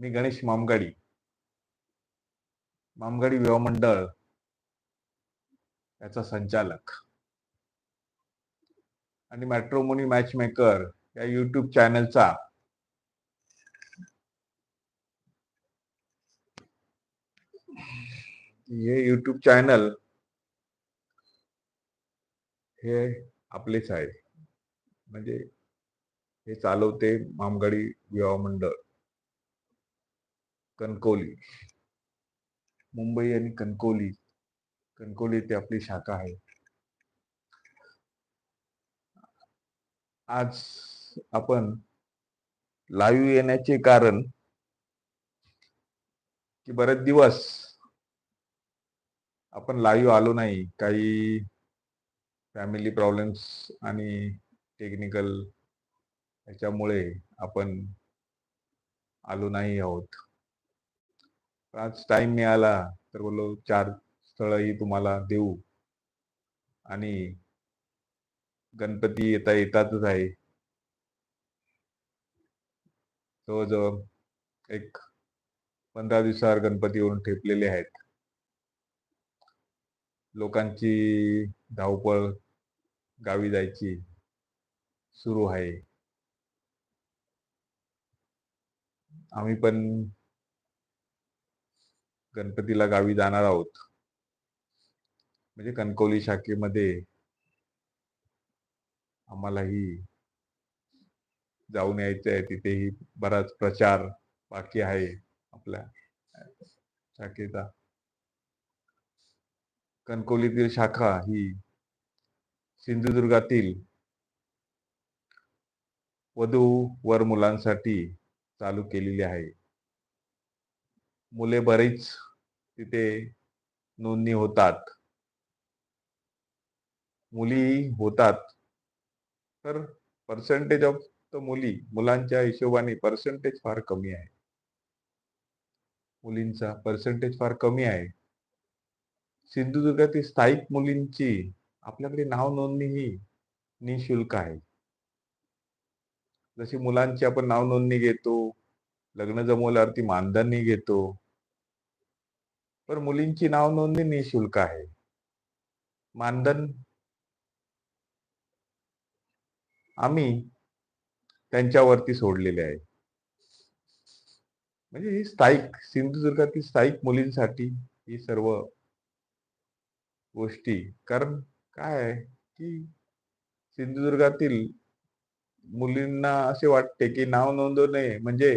मी गणेश मामगाडी. मामगाडी विवाह मंडळ याचा संचालक. आणि मॅट्रोमोनी मॅच मेकर या युट्यूब चॅनलचा हे युट्यूब चॅनल हे आपलेच आहे. म्हणजे हे चालवते मामगाडी विवाह मंडळ कणकवली. मुंबई आणि कणकवली. कणकवली येथे आपली शाखा आहे. आज आपण लाईव्ह येण्याचे कारण की बरेच दिवस आपण लाईव्ह आलो नाही. काही फॅमिली प्रॉब्लेम्स आणि टेक्निकल याच्यामुळे आपण आलो नाही आहोत. आज टाइम मिळाला तर बोलो चार स्थळही तुम्हाला देऊ. आणि गणपती येता येतातच आहे. जवळजवळ एक पंधरा दिवसावर गणपती येऊन ठेपलेले आहेत. लोकांची धावपळ गावी जायची सुरू आहे. आम्ही पण गणपतीला गावी जाणार आहोत. म्हणजे कणकवली शाखेमध्ये आम्हालाही जाऊन यायचं आहे. तिथेही बराच प्रचार बाकी आहे आपल्या शाखेचा. कणकवलीतील शाखा ही सिंधुदुर्गातील वधू वर मुलांसाठी चालू केलेली आहे. मुले बरीच तिथे नोंदणी होतात. मुली होतात. तर पर्सेंटेज ऑफ द मुली मुलांच्या हिशोबाने पर्सेंटेज फार कमी आहे. मुलींचा पर्सेंटेज फार कमी आहे. सिंधुदुर्गातील स्थायिक मुलींची आपल्याकडे नाव नोंदणी ही निशुल्क आहे. जशी मुलांची आपण नाव नोंदणी घेतो लग्न जमवल्यावरती मानधनही घेतो. पण मुलींची नाव नोंदणी निशुल्क आहे. मानधन आम्ही त्यांच्यावरती सोडलेले आहे. म्हणजे ही स्थायिक सिंधुदुर्गातील स्थायिक मुलींसाठी ही सर्व गोष्टी. कारण काय आहे की सिंधुदुर्गातील मुलींना असे वाटते की नाव नोंदवणे म्हणजे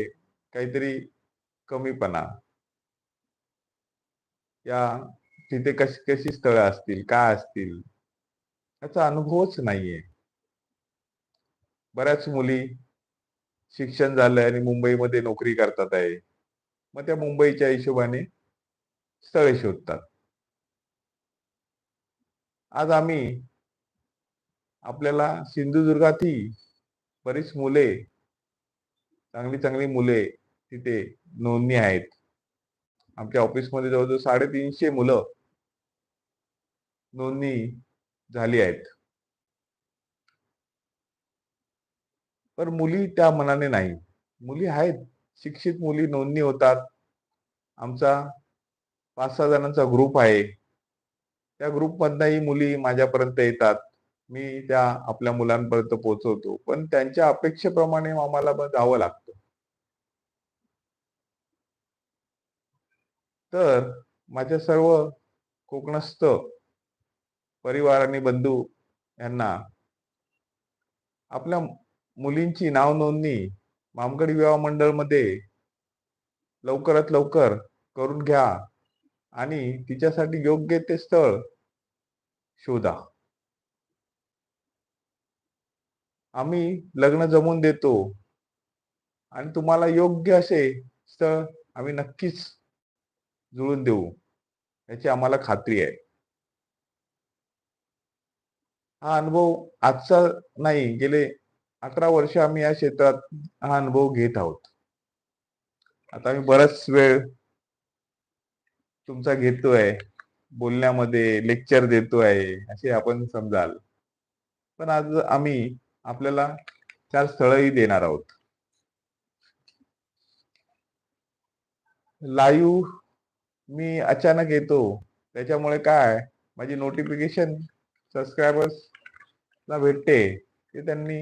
काहीतरी कमीपणा. या तिथे कशी कशी स्थळं असतील काय असतील याचा अनुभवच नाहीये. बऱ्याच मुली शिक्षण झालंय आणि मुंबईमध्ये नोकरी करतात आहे. मग त्या मुंबईच्या हिशोबाने स्थळे शोधतात. आज आम्ही आपल्याला सिंधुदुर्गातही बरीच मुले चांगली चांगली मुले तिथे नोंदणी आहेत. आमच्या ऑफिसमध्ये जवळजवळ साडेतीनशे मुलं नोंदणी झाली आहेत. पण मुली त्या मनाने नाही. मुली आहेत. शिक्षित मुली नोंदणी होतात. आमचा पाच सहा जणांचा ग्रुप आहे. त्या ग्रुपमधनही मुली माझ्यापर्यंत येतात. मी त्या आपल्या मुलांपर्यंत पोहोचवतो. पण त्यांच्या अपेक्षेप्रमाणे आम्हाला जावं लागतं. तर माझ्या सर्व कोकणस्थ परिवार आणि बंधू यांना आपल्या मुलींची नाव नोंदणी मामगडी विवाह मंडळमध्ये लवकरात लवकर करून घ्या आणि तिच्यासाठी योग्य ते स्थळ शोधा. आम्ही लग्न जमवून देतो आणि तुम्हाला योग्य असे स्थळ आम्ही नक्कीच जुळून देऊ याची आम्हाला खात्री आहे. हा अनुभव आजचा नाही गेले अकरा वर्ष आम्ही या क्षेत्रात हा अनुभव घेत आहोत. आता आम्ही बराच वेळ तुमचा घेतोय बोलण्यामध्ये लेक्चर देतोय असे आपण समजाल. पण आज आम्ही आपल्याला चार स्थळही देणार आहोत. लाईव्ह मी अचानक येतो. त्याच्यामुळे काय? माझी नोटिफिकेशन सबस्क्रायबर्सला भेटते. ते त्यांनी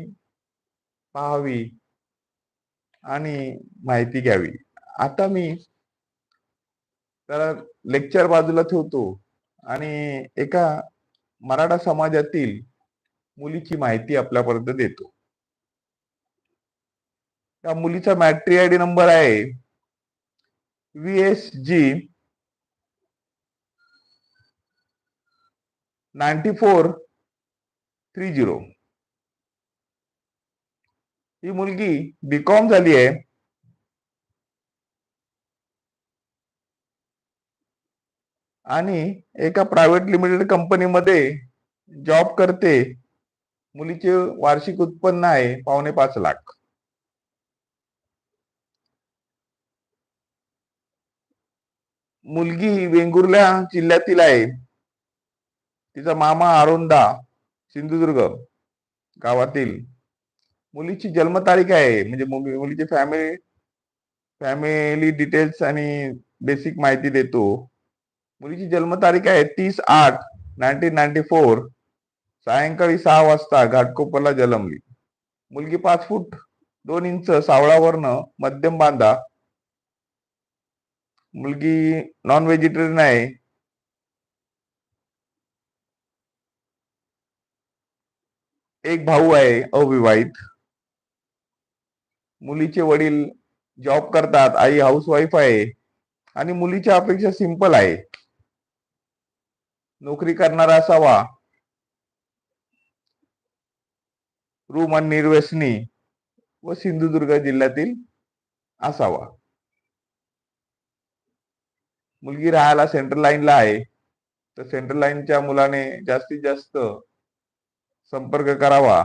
पाहावी आणि माहिती घ्यावी. आता मी तर लेक्चर बाजूला ठेवतो आणि एका मराठा समाजातील मुलीची माहिती आपल्यापर्यंत देतो. त्या मुलीचा मॅट्री आय डी नंबर आहे. V S G ninety four three zero. ही मुलगी बीकॉम झाली आहे. आणि एका प्रायव्हेट लिमिटेड कंपनीमध्ये जॉब करते. मुलीचे वार्षिक उत्पन्न आहे पावणे पाच लाख. मुलगी वेंगुर्ला जिल्ह्यातील आहे. तिचा मामा अरुंदा सिंधुदुर्ग गावातील मुलीची जन्मतारीख आहे. म्हणजे मुलीची फॅमिली फॅमिली डिटेल्स आणि बेसिक माहिती देतो. मुलीची जन्मतारीख आहे तीस आठ नाईन्टीन नाईन्टी फोर सायंकाळी सहा वाजता घाटकोपरला जन्मली. मुलगी पाच फूट दोन इंच सावळावरनं मध्यम बांधा. मुलगी नॉन व्हेजिटेरियन आहे. एक भाऊ आहे अविवाहित. मुलीचे वडील जॉब करतात आई हाऊस वाईफ आहे आणि मुलीच्या अपेक्षा सिंपल आहे. नोकरी करणारा असावा. रूम आणि निर्व्यसनी व सिंधुदुर्ग जिल्ह्यातील असावा. मुलगी राहायला सेंट्रल लाईनला आहे. तर सेंट्रल लाईनच्या मुलाने जास्तीत जास्त संपर्क करावा.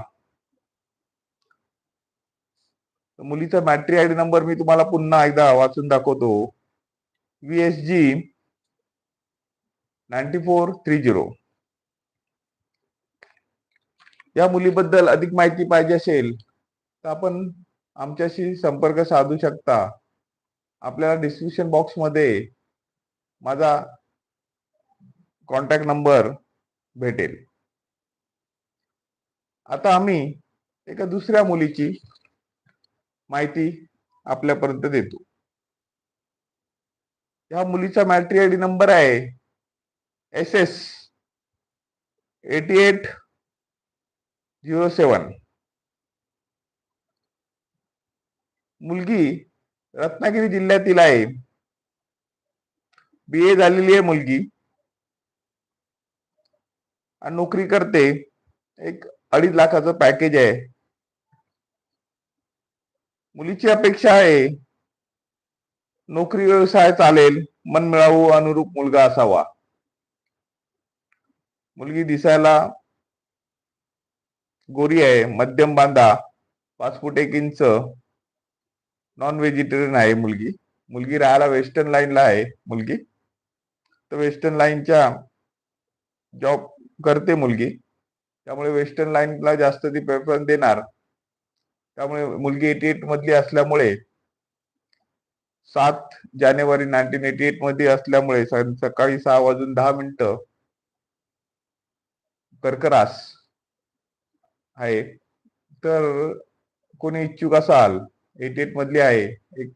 मुलीचा मॅट्री आयडी नंबर मी तुम्हाला पुन्हा एकदा वाचून दाखवतो. V S G ninety four three zero या मुलीबद्दल अधिक माहिती पाहिजे असेल तर आपण आमच्याशी संपर्क साधू शकता. आपल्याला डिस्क्रिप्शन बॉक्समध्ये माझा कॉन्टॅक्ट नंबर भेटेल. आता आम्ही एका दुसऱ्या मुलीची माहिती आपल्यापर्यंत देतो. या मुलीचा मॅट्री आयडी नंबर आहे S S eighty eight zero seven. मुलगी रत्नागिरी जिल्ह्यातील आहे. बी ए झालेली आहे मुलगी. आणि नोकरी करते एक अडीच लाखाचं पॅकेज आहे. मुलीची अपेक्षा आहे. नोकरी व्यवसाय चालेल. मन मिळावू अनुरूप मुलगा असावा. मुलगी दिसायला गोरी आहे. मध्यम बांधा पाच फूट एक इंच नॉन व्हेजिटेरियन आहे मुलगी. मुलगी राहायला वेस्टर्न लाईनला आहे मुलगी. तर वेस्टर्न लाईनच्या जॉब करते मुलगी. त्यामुळे वेस्टर्न लाईनला जास्त ती प्रेफरन्स देणार. त्यामुळे मुलगी एटी एट मधली असल्यामुळे सात जानेवारी नाईन्टीन एटी एटमध्ये असल्यामुळे सकाळी सहा वाजून दहा मिनिट कर्करास आहे. तर कोणी इच्छुक असाल एटी एट मधली आहे एक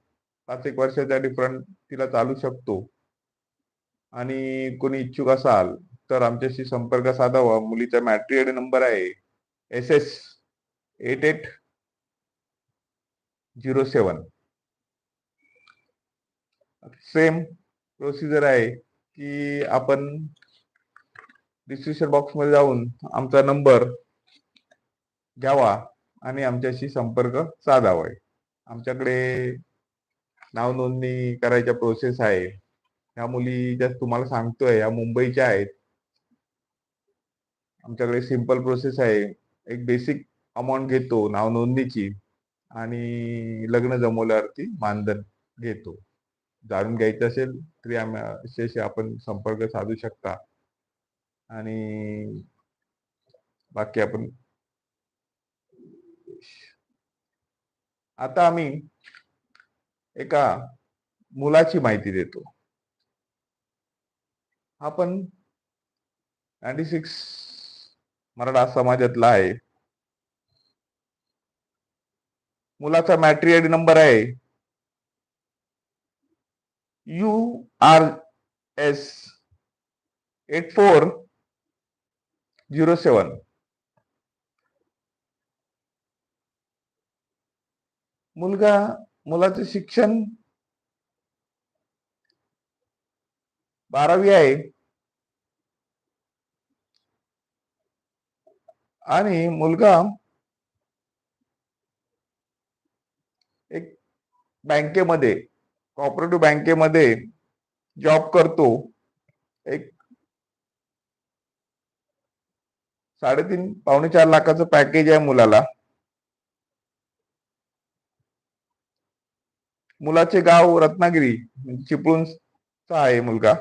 पाच एक वर्षाचा डिफरंट तिला चालू शकतो. आणि कोणी इच्छुक असाल तर आमच्याशी संपर्क साधावा. मुलीचा मॅट्रिएड नंबर आहे. S S eight eight zero seven same procedure आहे की आपण डिस्क्रिप्शन बॉक्समध्ये जाऊन आमचा नंबर घ्यावा आणि आमच्याशी संपर्क साधावा. आमच्याकडे नाव नोंदणी करायच्या प्रोसेस आहे. ह्या मुली ज्या तुम्हाला सांगतोय ह्या मुंबईच्या आहेत आमच्याकडे सिंपल प्रोसेस आहे. एक बेसिक अमाऊंट घेतो नाव नोंदणीची आणि लग्न जमवल्यावरती मानधन घेतो. जाणून घ्यायचं असेल तरी आम्ही आपण संपर्क साधू शकता. आणि बाकी आपण आता आम्ही एका मुलाची माहिती देतो. आपण नाईन्टी सिक्स मराठा समाजातला आहे. मुलाचा मॅट्री नंबर आहे. U R S eight four zero seven मुलगा मुलाचे शिक्षण बारावी आहे. आणि मुलगा एक बँकेमध्ये कॉपरेटिव्ह बँकेमध्ये जॉब करतो. एक साडेतीन पावणे चार लाखाचं पॅकेज आहे मुलाला. मुलाचे गाव रत्नागिरी म्हणजे चिपळूणचा आहे मुलगा.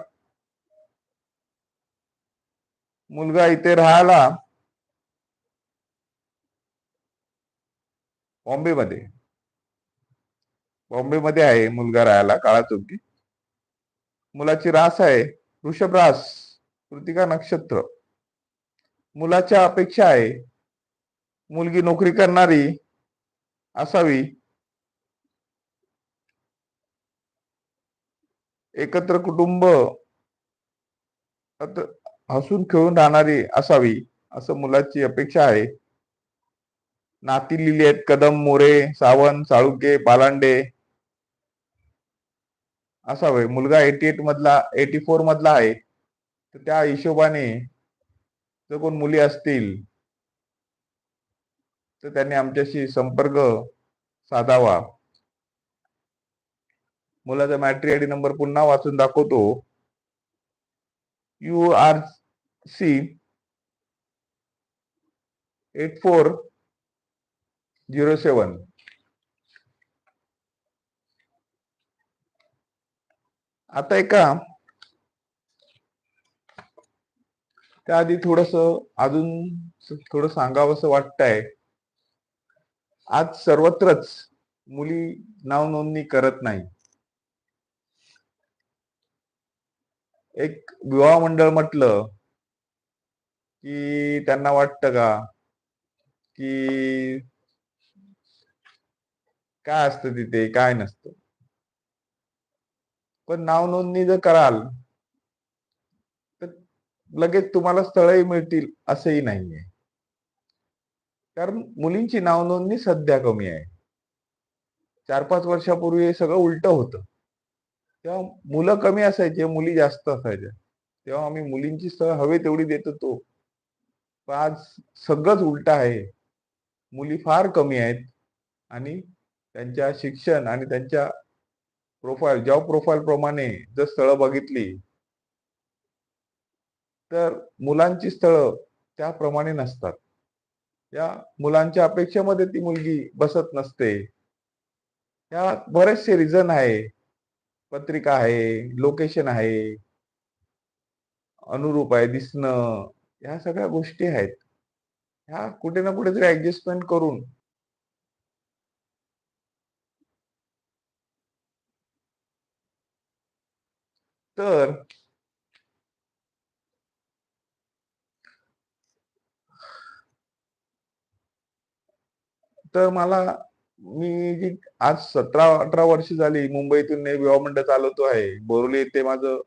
मुलगा इथे राहायला बॉम्बेमध्ये. बॉम्बेमध्ये आहे मुलगा राहायला काळा चौकी मुलाची रास आहे वृषभ रास कृतिका नक्षत्र. मुलाच्या अपेक्षा आहे मुलगी नोकरी करणारी असावी. एकत्र कुटुंब हसून खेळून राहणारी असावी असं मुलाची अपेक्षा आहे. नाती लिहिली आहेत. कदम मोरे सावंत साळुके पालांडे. असावे मुलगा एटी एट मधला एटी फोर मधला आहे. तर त्या हिशोबाने जर कोण मुली असतील तर त्यांनी आमच्याशी संपर्क साधावा. मुलाचा मॅट्री आयडी नंबर पुन्हा वाचून दाखवतो. U R C eight four zero seven. आता एका त्याआधी थोडस अजून थोडं सांगावंसं वाटतंय. आज सर्वत्रच मुली नाव नोंदणी करत नाही. एक विवाह मंडळ म्हटलं की त्यांना वाटतं का? की काय असतं तिथे? काय नसतं. पण नाव नोंदणी जर कराल तर लगेच तुम्हाला स्थळही मिळतील असंही नाहीये. कारण मुलींची नाव नोंदणी सध्या कमी आहे. चार पाच वर्षापूर्वी हे सगळं उलट होतं. तेव्हा मुलं कमी असायचे मुली जास्त असायच्या. तेव्हा आम्ही मुलींची स्थळ हवे तेवढी देत होतो. पण आज सगळंच उलट आहे. मुली फार कमी आहेत आणि त्यांच्या शिक्षण आणि त्यांच्या प्रोफाईल जॉब प्रोफाईल प्रमाणे जर स्थळं बघितली तर मुलांची स्थळं त्याप्रमाणे नसतात. या मुलांच्या अपेक्षेमध्ये ती मुलगी बसत नसते. या बरेचसे रिझन आहे. पत्रिका आहे लोकेशन आहे अनुरूप आहे दिसणं ह्या सगळ्या गोष्टी आहेत. ह्या कुठे ना कुठेतरी ऍडजस्टमेंट करून तर तर मला मी जी आज सतरा अठरा वर्ष झाली मुंबईतून विवाह मंडळ चालवतो आहे. बोरवली येथे माझं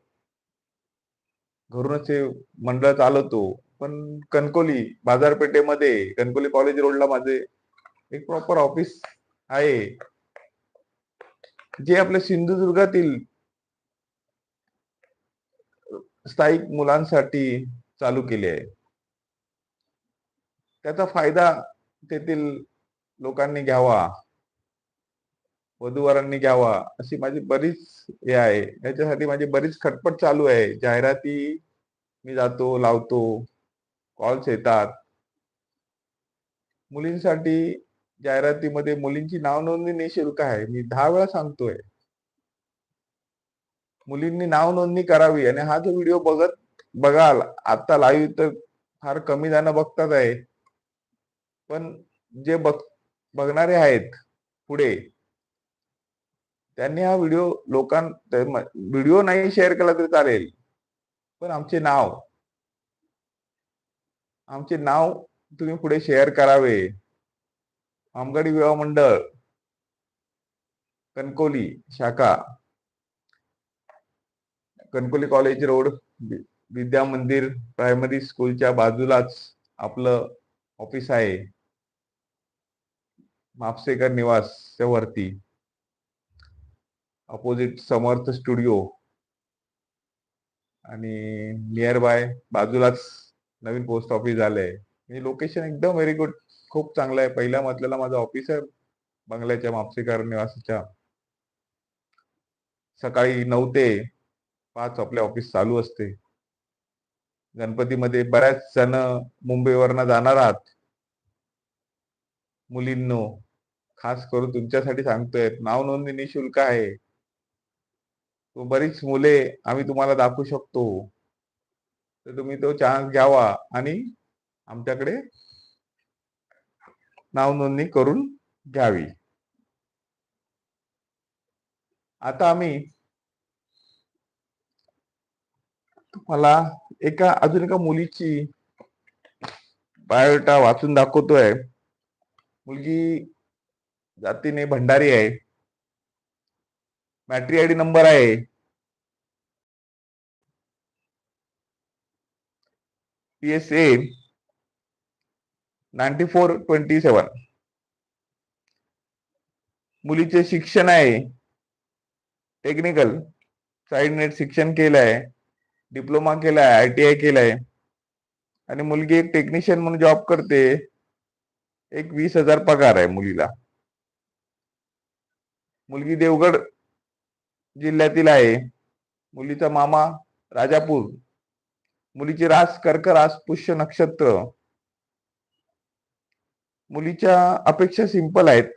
घरूनच हे मंडळ चालवतो. पण कणकोली बाजारपेठेमध्ये कणकोली कॉलेज रोडला माझे एक प्रॉपर ऑफिस आहे. जे आपल्या सिंधुदुर्गातील स्थायिक मुलांसाठी चालू केली आहे. त्याचा फायदा तेथील लोकांनी घ्यावा वधूवरांनी घ्यावा अशी माझी बरीच हे आहे. याच्यासाठी माझी बरीच खटपट चालू आहे. जाहिराती मी जातो लावतो कॉल्स येतात. मुलींसाठी जाहिरातीमध्ये मुलींची नाव नोंदणी निशुल्क आहे. मी दहा वेळा सांगतोय. मुलींनी नाव नोंदणी करावी आणि हा जो व्हिडिओ बघत बघाल आता लाईव्ह तर फार कमी जण बघतात आहे. पण जे बघ बघणारे आहेत पुढे त्यांनी हा व्हिडिओ लोकां व्हिडिओ नाही शेअर केला तरी चालेल. पण आमचे नाव आमचे नाव तुम्ही पुढे शेअर करावे. आमगडी विवाह मंडळ कणकोली शाखा. कणकोली कॉलेज रोड विद्या मंदिर प्रायमरी स्कूलच्या बाजूलाच आपलं ऑफिस आहे. मापसेकर निवासच्या वरती. अपोजिट समर्थ स्टुडिओ आणि नियर बाय बाजूलाच नवीन पोस्ट ऑफिस झालंय. म्हणजे लोकेशन एकदम व्हेरी गुड खूप चांगलं आहे. पहिल्या मजल्याला माझं ऑफिस आहे बंगल्याच्या मापसेकर निवासाच्या. सकाळी नऊ ते पाच आपले ऑफिस चालू असते. गणपतीमध्ये बऱ्याच जण मुंबईवरनं जाणार आहात. मुलींनो खास करून तुमच्यासाठी सांगतोय नाव नोंदणी निशुल्क आहे. तो बरीच मुले आम्ही तुम्हाला दाखवू शकतो. तर तुम्ही तो चान्स घ्यावा आणि आमच्याकडे नाव नोंदणी करून घ्यावी. आता आम्ही तुम्हाला एका अजून एका मुलीची बायोडेटा वाचून दाखवतोय. मुलगी जातीने भंडारी आहे. मॅट्री आयडी नंबर आहे. P S A ninety four twenty seven. मुलीचे शिक्षण आहे. टेक्निकल साईड नेट शिक्षण केलं आहे डिप्लोमा केलाय आय टी आय केलाय. आणि मुलगी एक टेक्निशियन म्हणून जॉब करते. एक वीस हजार पगार आहे मुलीला. मुलगी देवगड जिल्ह्यातील आहे. मुलीचा मामा राजापूर. मुलीची रास कर्क रास पुष्य नक्षत्र. मुलीच्या अपेक्षा सिंपल आहेत.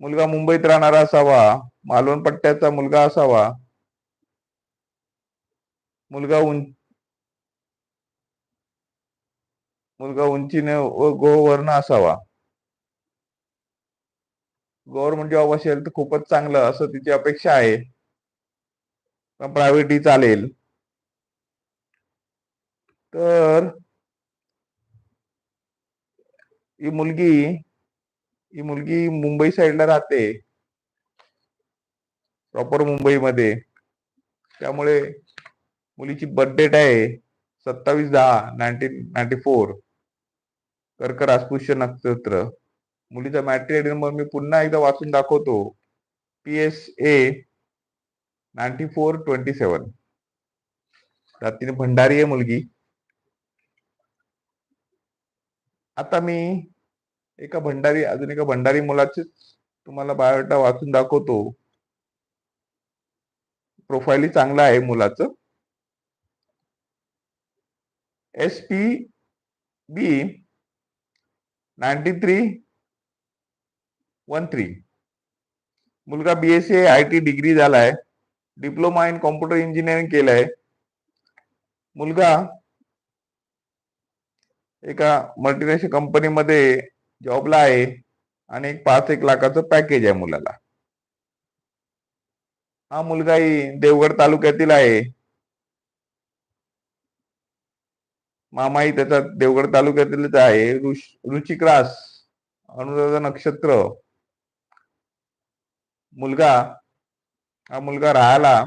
मुलगा मुंबईत राहणारा असावा. मालवण पट्ट्याचा मुलगा असावा. मुलगा उं मुलगा उंचीने व गोवर्ण असावा. गव्हर्नमेंट जॉब असेल तर खूपच चांगलं असं तिची अपेक्षा आहे. प्रायव्हेटही चालेल. तर ही मुलगी ही मुलगी मुंबई साईडला राहते. प्रॉपर मुंबईमध्ये. त्यामुळे मुलीची बर्थ डेट आहे. सत्तावीस दहा नाईन्टीन नाईन्टी फोर कर्क राजपुष्य नक्षत्र. मुलीचा मॅट्रिक नंबर मी पुन्हा एकदा वाचून दाखवतो. P S A ninety four twenty seven जातीने Bhandari आहे मुलगी. आता मी एका भंडारी अजून एका भंडारी मुलाचे तुम्हाला बायोडाटा वाचून दाखवतो. प्रोफाईलही चांगला आहे मुलाचं. S P B three one three मुलगा B S C I T degree झालाय. डिप्लोमा इन कॉम्प्युटर इंजिनिअरिंग केलंय. मुलगा एका मल्टीनॅशनल कंपनीमध्ये जॉबला आहे आणि एक पाच एक लाखाचं पॅकेज आहे मुलाला. हा मुलगाही देवगड तालुक्यातील आहे. मामाई त्याचा देवगड तालुक्यातीलच आहे. ऋष- रुचिक रास अनुराधा नक्षत्र. मुलगा हा मुलगा राहायला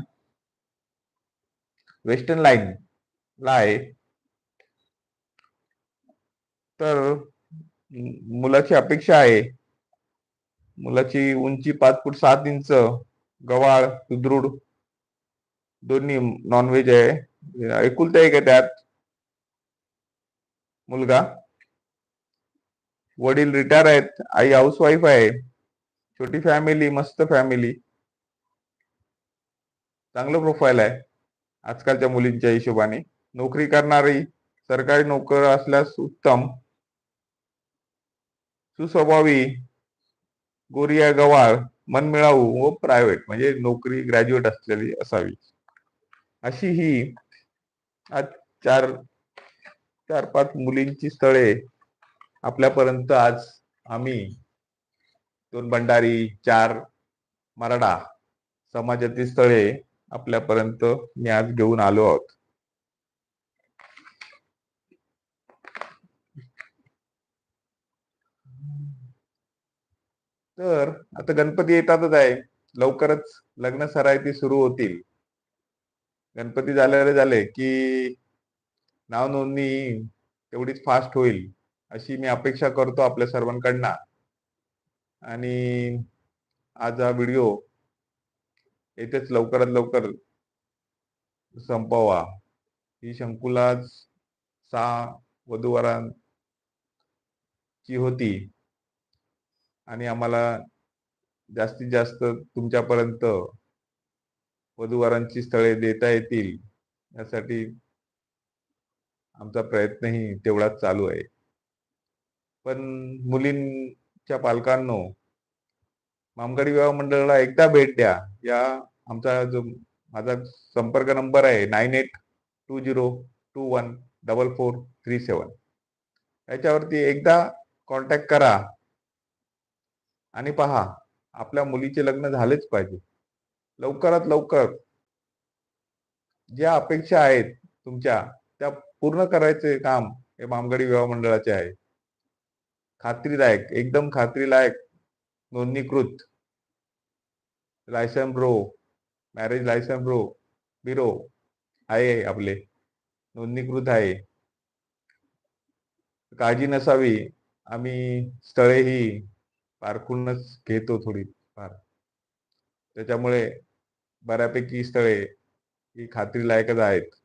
वेस्टर्न लाईन ला आहे. तर मुलाची अपेक्षा आहे. मुलाची उंची पाच फूट सात इंच गवाळ सुदृढ. दोन्ही नॉनव्हेज आहे. एकुलता एक आहे त्यात. मुलगा. वडील रिटायर आहेत. आई हाऊसवाईफ आहे. छोटी फॅमिली मस्त फॅमिली चांगलं प्रोफाईल आहे. आजकालच्या मुलींच्या हिशोबाने. नोकरी करणारी सरकारी नोकर असल्यास उत्तम. सुस्वभावी गोरिया गवाळ मनमिळाऊ व प्रायव्हेट म्हणजे नोकरी ग्रॅज्युएट असलेली असावी. अशी ही आज चार चार पाच मुलींची स्थळे आपल्यापर्यंत आज आम्ही दोन भंडारी चार मराठा समाजातील स्थळे आपल्यापर्यंत मी आज घेऊन आलो आहोत. तर आता गणपती येतातच आहे. लवकरच लग्न सरायती सुरू होतील. गणपती झाले झाले की नाव नोंदणी तेवढीच फास्ट होईल अशी मी अपेक्षा करतो आपल्या सर्वांकडनं. आणि आज हा व्हिडिओ येथेच लवकरात लवकर संपवा. ही शंकुलाज सहा वधूवरांची होती. आणि आम्हाला जास्तीत जास्त तुमच्यापर्यंत वधूवरांची स्थळे देता येतील यासाठी आमचा प्रयत्नही तेवढाच चालू आहे. पण मुलींच्या पालकांनो मामगाडी विवाह मंडळाला एकदा भेट द्या. या आमचा जो माझा संपर्क नंबर आहे nine eight two zero two one double four three seven. याच्यावरती एकदा कॉन्टॅक्ट करा आणि पहा आपल्या मुलीचे लग्न झालेच पाहिजे. लवकरात लवकर ज्या अपेक्षा आहेत तुमच्या त्या पूर्ण करायचे काम हे मामगडी विवाह मंडळाचे आहे. खात्रीदायक एकदम खात्रीलायक नोंदणीकृत. Licence bureau marriage licence bureau bureau आहे आपले. नोंदणीकृत आहे. काळजी नसावी. आम्ही स्थळेही पारखूनच घेतो थोडी फार. त्याच्यामुळे बऱ्यापैकी स्थळे ही खात्रीलायकच आहेत.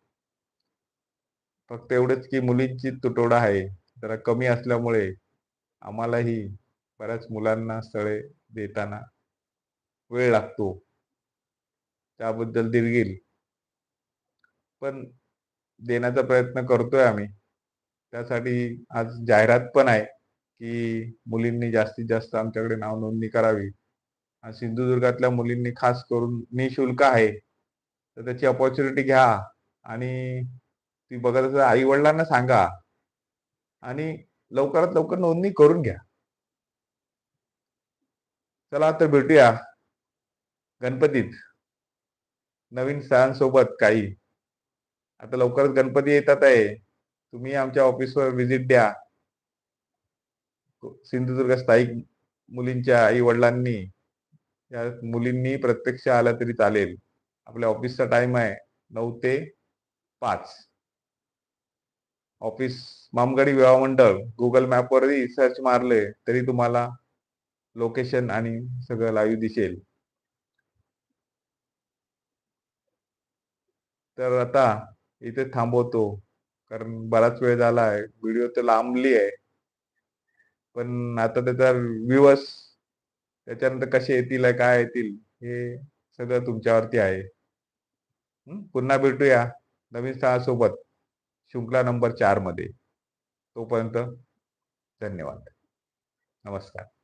फक्त एवढंच की मुलींची तुटवडा आहे. जरा कमी असल्यामुळे आम्हालाही बऱ्याच मुलांना स्थळे देताना वेळ लागतो. त्याबद्दल दिलगिरी. पण देण्याचा प्रयत्न करतोय आम्ही. त्यासाठी आज जाहिरात पण आहे की मुलींनी जास्तीत जास्त आमच्याकडे नाव नोंदणी करावी. सिंधुदुर्गातल्या मुलींनी खास करून निशुल्क आहे. तर त्याची अपॉर्च्युनिटी घ्या आणि ती बघत असेल आई वडिलांना सांगा आणि लवकरात लवकर नोंदणी करून घ्या. चला तर भेटूया. गणपतीत. नवीन सणांसोबत काही. आता लवकरच गणपती येतात आहे. तुम्ही आमच्या ऑफिसवर व्हिजिट द्या. सिंधुदुर्ग स्थायिक मुलींच्या आई वडिलांनी या मुलींनी प्रत्यक्ष आला तरी चालेल. आपल्या ऑफिसचा टाइम आहे नऊ ते पाच. ऑफिस मामगडी विवाह मंडळ गुगल मॅपवरही सर्च मारले तरी तुम्हाला लोकेशन आणि सगळं लाईव्ह दिसेल. तर आता इथे थांबवतो कारण बराच वेळ झाला आहे व्हिडिओ तर लांबली आहे. पण आता त्याचा व्ह्यूअर्स त्याच्यानंतर कसे येतील काय येतील हे सगळं तुमच्यावरती आहे. पुन्हा भेटूया नवीन सोबत. शृंखला नंबर चारमध्ये तोपर्यंत धन्यवाद. नमस्कार.